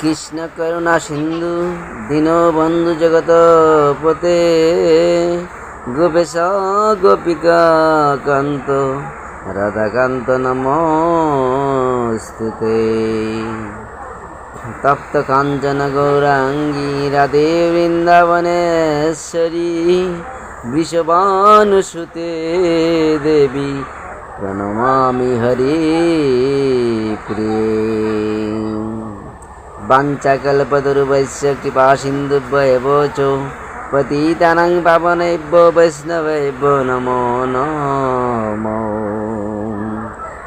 কৃষ্ণ করুণা সিন্ধু, দীনবন্ধু জগত পতে। গোপেশ গোপিকা কান্ত, রাধাকান্ত নমস্তুতে। তপ্ত কাঞ্চন গৌরাঙ্গী রাধে বৃন্দাবনেশ্বরী বৃষবানুসুতে দেবী, প্রণমামি হরি প্রিয়। পতিতানাং পাবনেভ্যো বৈষ্ণবেভ্যো নমো নমো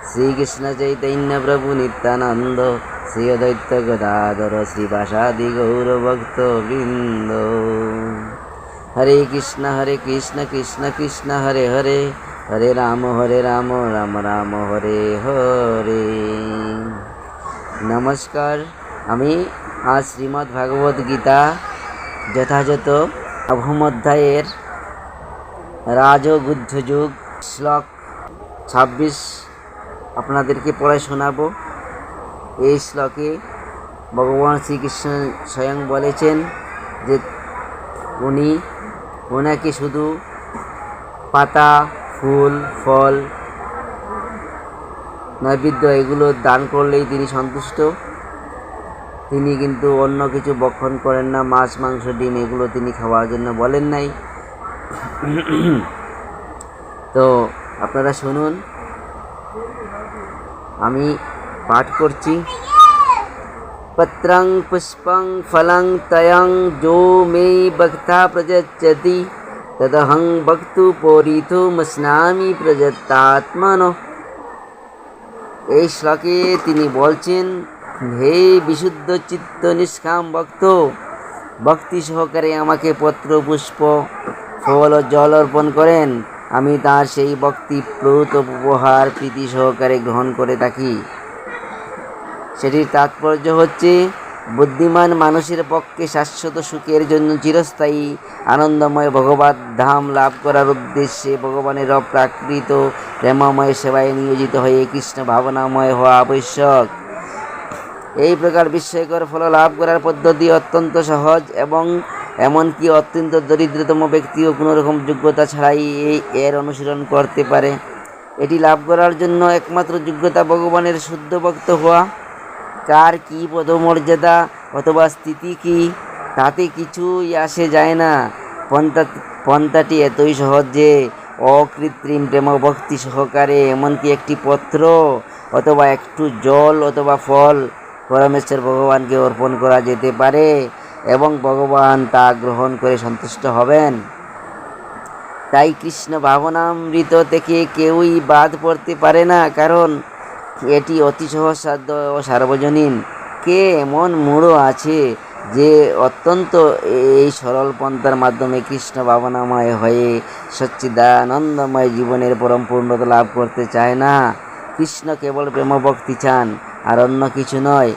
শ্রীকৃষ্ণ চৈতন্য প্রভু নিত্যানন্দ শ্রী অদ্বৈত গদাধর শ্রীবাসাদি গৌরভক্ত বৃন্দ হরে কৃষ্ণ হরে কৃষ্ণ কৃষ্ণ কৃষ্ণ হরে হরে হরে রাম হরে রাম রাম রাম হরে হরে নমস্কার আমি আজ শ্রীমদ্ ভাগবত গীতা যথাযথ নবম অধ্যায়ের রাজগুদ্ধ যুগ শ্লোক ছাব্বিশ আপনাদেরকে পড়ে শোনাব। এই শ্লোকে ভগবান শ্রীকৃষ্ণ স্বয়ং বলেছেন যে উনি ওনাকে শুধু পাতা, ফুল, ফল, নৈবেদ্য এগুলো দান করলেই তিনি সন্তুষ্ট। তিনি কিন্তু অন্য কিছু বক্ষণ করেন না, মাছ, মাংস, ডিম, এগুলো তিনি খাওয়ার জন্য বলেন নাই। তো আপনারা শুনুন, আমি পাঠ করছি। পত্রং পুষ্পং ফলং তয়ং যো মে ভক্তা প্রযচ্ছতি তদহং ভক্তু পরিথুমস্নামি প্রযত্তাত্মন এই শ্লোকে তিনি বলছেন হে বিশুদ্ধ চিত্ত নিষ্কাম ভক্ত, ভক্তি সহকারে আমাকে পত্র, পুষ্প, ফল জল অর্পণ করেন। আমি তার সেই ভক্তি প্রভূত উপহার প্রীতি সহকারে গ্রহণ করে থাকি। সেটির তাৎপর্য হচ্ছে, বুদ্ধিমান মানুষের পক্ষে শাশ্বত সুখের জন্য চিরস্থায়ী, আনন্দময় ভগবত ধাম লাভ করার উদ্দেশ্যে ভগবানের অপ্রাকৃত প্রেমময় সেবায় নিয়োজিত হয়ে কৃষ্ণ ভাবনাময় হওয়া আবশ্যক। এই প্রকার বিস্ময়কর ফল লাভ করার পদ্ধতি অত্যন্ত সহজ এবং এমনকি অত্যন্ত দরিদ্রতম ব্যক্তিও কোনো রকম যোগ্যতা ছাড়াই এই এর অনুশীলন করতে পারে। এটি লাভ করার জন্য একমাত্র যোগ্যতা ভগবানের শুদ্ধ ভক্ত হওয়া। কার কী পদমর্যাদা অথবা স্থিতি কি, তাতে কিছুই আসে যায় না। পন্থা, পন্থাটি এতই সহজ যে অকৃত্রিম প্রেম ভক্তি সহকারে এমনকি একটি পত্র অথবা একটু জল অথবা ফল পরমেশ্বর ভগবানকে অর্পণ করা যেতে পারে এবং ভগবান তা গ্রহণ করে সন্তুষ্ট হবেন। তাই কৃষ্ণ ভাবনামৃত থেকে কেউই বাদ পড়তে পারে না, কারণ এটি অতি সহজসাধ্য ও সার্বজনীন। কে এমন মূঢ় আছে যে অত্যন্ত এই সরল পন্থার মাধ্যমে কৃষ্ণ ভাবনাময় হয়ে সচ্চিদানন্দময় জীবনের পরম পূর্ণতা লাভ করতে চায় না? কৃষ্ণ কেবল প্রেমভক্তি চান আর অন্য কিছু নয়।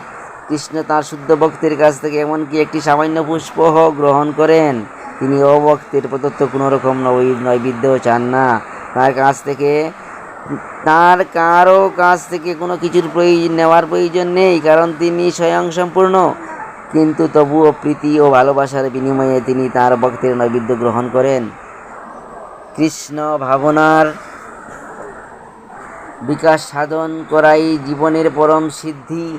কৃষ্ণ তার শুদ্ধ ভক্তির কাছ থেকে এমনকি একটি সামান্য পুষ্প গ্রহণ করেন। তিনি অভক্তের প্রদত্ত কোনো রকম নৈ- নৈবেদ্যও চান না। তার কাছ থেকে তার কারও কাছ থেকে কোনো কিছুর প্রয়োজন নেওয়ার প্রয়োজন নেই, কারণ তিনি স্বয়ং সম্পূর্ণ। কিন্তু তবুও প্রীতি ও ভালোবাসার বিনিময়ে তিনি তার ভক্তের নৈবেদ্য গ্রহণ করেন। কৃষ্ণ ভাবনার বিকাশ সাধন করাই জীবনের পরম সিদ্ধি।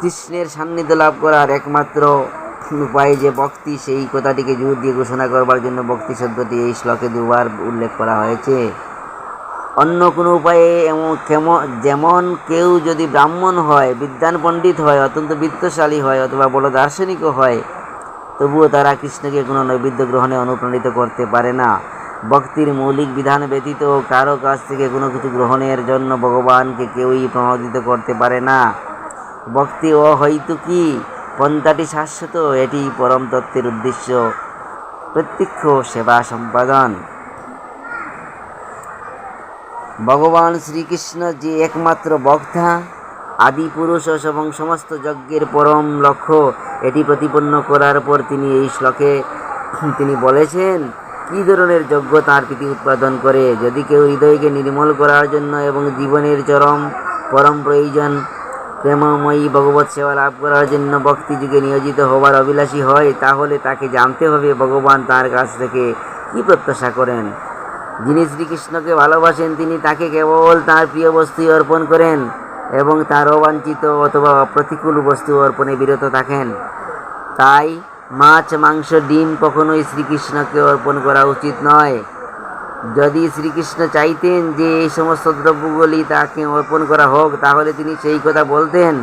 কৃষ্ণের সান্নিধ্য লাভ করার একমাত্র উপায় যে ভক্তি, সেই কথাটিকে জোর দিয়ে ঘোষণা করবার জন্য ভক্তি শব্দটি এই শ্লোকে দুবার উল্লেখ করা হয়েছে। অন্য কোনো উপায়ে এমন কেমন, যেমন কেউ যদি ব্রাহ্মণ হয় বিদ্যান পণ্ডিত হয়, অত্যন্ত বিত্তশালী হয় অথবা বড় দার্শনিকও হয়, তবুও তারা কৃষ্ণকে কোনো নৈবেদ্য গ্রহণে অনুপ্রাণিত করতে পারে না। ভক্তির মৌলিক বিধান ব্যতীত কারও কাছ থেকে কোনো কিছু গ্রহণের জন্য ভগবানকে কেউই প্রণোদিত করতে পারে না। ভক্তি ও হয়তো কি? পন্থাটি শাশ্বত, এটি পরম তত্ত্বের উদ্দেশ্য। প্রত্যক্ষ সেবা সম্পাদন। ভগবান শ্রীকৃষ্ণ যে একমাত্র বক্তা, আদি পুরুষ এবং সমস্ত যজ্ঞের পরম লক্ষ্য, এটি প্রতিপন্ন করার পর তিনি এই শ্লোকে তিনি বলেছেন কী ধরনের যজ্ঞ তার প্রীতি উৎপাদন করে? যদি কেউ হৃদয়কে নির্মল করার জন্য এবং জীবনের চরম, পরম প্রয়োজন, প্রেমময়ী ভগবত সেবা লাভ করার জন্য ভক্তি যুগে নিয়োজিত হওয়ার অভিলাষী হয়, তাহলে তাকে জানতে হবে ভগবান তার কাছ থেকে কী প্রত্যাশা করেন। যিনি শ্রীকৃষ্ণকে ভালোবাসেন, তিনি তাকে কেবল তার প্রিয় বস্তু অর্পণ করেন এবং তার অবাঞ্ছিত অথবা অপ্রতিকূল বস্তু অর্পণে বিরত থাকেন। তাই মাছ, মাংস, ডিম কখনোই শ্রীকৃষ্ণকে অর্পণ করা উচিত নয়। যদি শ্রীকৃষ্ণ চাইতেন যে এই সমস্ত দ্রব্যগুলি তাকে অর্পণ করা হোক, তাহলে তিনি সেই কথা বলতেন।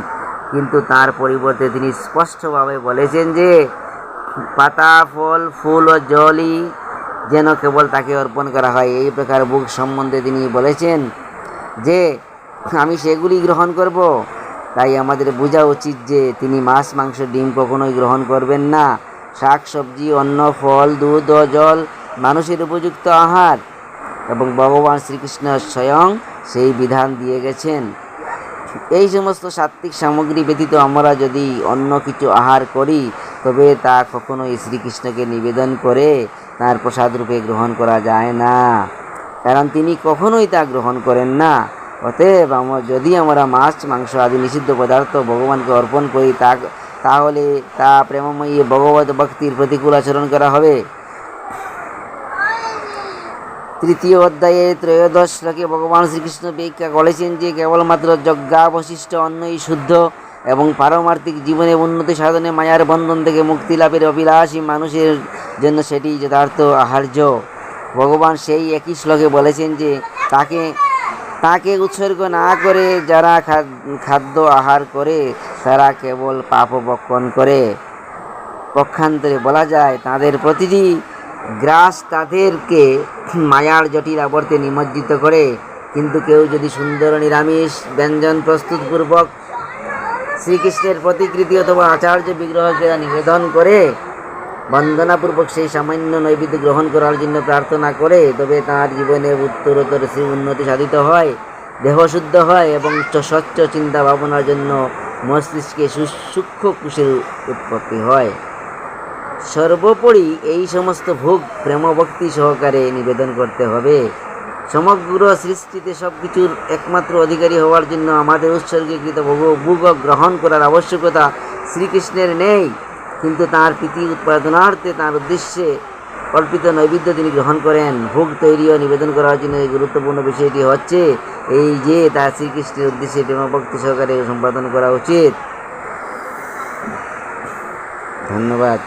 কিন্তু তার পরিবর্তে তিনি স্পষ্টভাবে বলেছেন যে, পাতা, ফল, ফুল ও জলই যেন কেবল তাকে অর্পণ করা হয়, এই প্রকার বুক সম্বন্ধে তিনি বলেছেন যে, আমি সেগুলি গ্রহণ করব। তাই আমাদের বোঝা উচিত যে তিনি মাছ, মাংস, ডিম কখনোই গ্রহণ করবেন না। শাক, সবজি, অন্ন, ফল, দুধ ও জল মানুষের উপযুক্ত আহার এবং ভগবান শ্রীকৃষ্ণ স্বয়ং সেই বিধান দিয়ে গেছেন। এই সমস্ত সাত্ত্বিক সামগ্রী ব্যতীত আমরা যদি অন্য কিছু আহার করি, তবে তা কখনোই শ্রীকৃষ্ণকে নিবেদন করে তার প্রসাদ রূপে গ্রহণ করা যায় না। কারণ তিনি কখনোই তা গ্রহণ করেন না। অতএব আমরা যদি আমরা মাছ, মাংস আদি নিষিদ্ধ পদার্থ ভগবানকে অর্পণ করি, তা তাহলে তা প্রেমময়ী ভগবত ভক্তির প্রতিকূল আচরণ করা হবে। তৃতীয় অধ্যায়ে ত্রয়োদশ শ্লোকে ভগবান শ্রীকৃষ্ণ ব্যাখ্যা করেছেন যে, কেবলমাত্র যজ্ঞাবশিষ্ট অন্নই শুদ্ধ এবং পারমার্থিক জীবনে উন্নতি সাধনে মায়ার বন্ধন থেকে মুক্তি লাভের অভিলাষী মানুষের জন্য সেটি যথার্থ আহার্য। ভগবান সেই একই শ্লোকে বলেছেন যে, তাকে তাকে উৎসর্গ না করে যারা খাদ- খাদ্য আহার করে, তারা কেবল পাপবক্ষণ করে। পক্ষান্তরে বলা যায়, তাদের প্রতিটি গ্রাস তাদেরকে মায়ার জটিল আবর্তে নিমজ্জিত করে। কিন্তু কেউ যদি সুন্দর, নিরামিষ, ব্যঞ্জন প্রস্তুতপূর্বক শ্রীকৃষ্ণের প্রতিকৃতি অথবা আচার্য বিগ্রহকে নিবেদন করে বন্দনাপূর্বক সেই সামান্য নৈবেদ্য গ্রহণ করার জন্য প্রার্থনা করে, তবে তার জীবনে উত্তরোত্তর শ্রী উন্নতি সাধিত হয়, দেহ শুদ্ধ হয় এবং স্বচ্ছ চিন্তা ভাবনার জন্য মস্তিষ্কে সু- সূক্ষ্ম কুশের উৎপত্তি হয়। সর্বোপরি এই সমস্ত ভোগ প্রেমভক্তি সহকারে নিবেদন করতে হবে। সমগ্র সৃষ্টিতে সব কিছুর একমাত্র অধিকারী হওয়ার জন্য আমাদের উৎসর্গীকৃত ভোগ ভোগ গ্রহণ করার আবশ্যকতা শ্রীকৃষ্ণের নেই। কিন্তু তার প্রীতি উৎপাদনার্থে, তার উদ্দেশ্যে কল্পিত নৈবেদ্য তিনি গ্রহণ করেন। ভোগ তৈরি ও নিবেদন করার জন্য গুরুত্বপূর্ণ বিষয়টি হচ্ছে এই যে, তার শ্রীকৃষ্ণের উদ্দেশ্যে প্রেমভক্তি সহকারে সম্পাদন করা উচিত। ধন্যবাদ।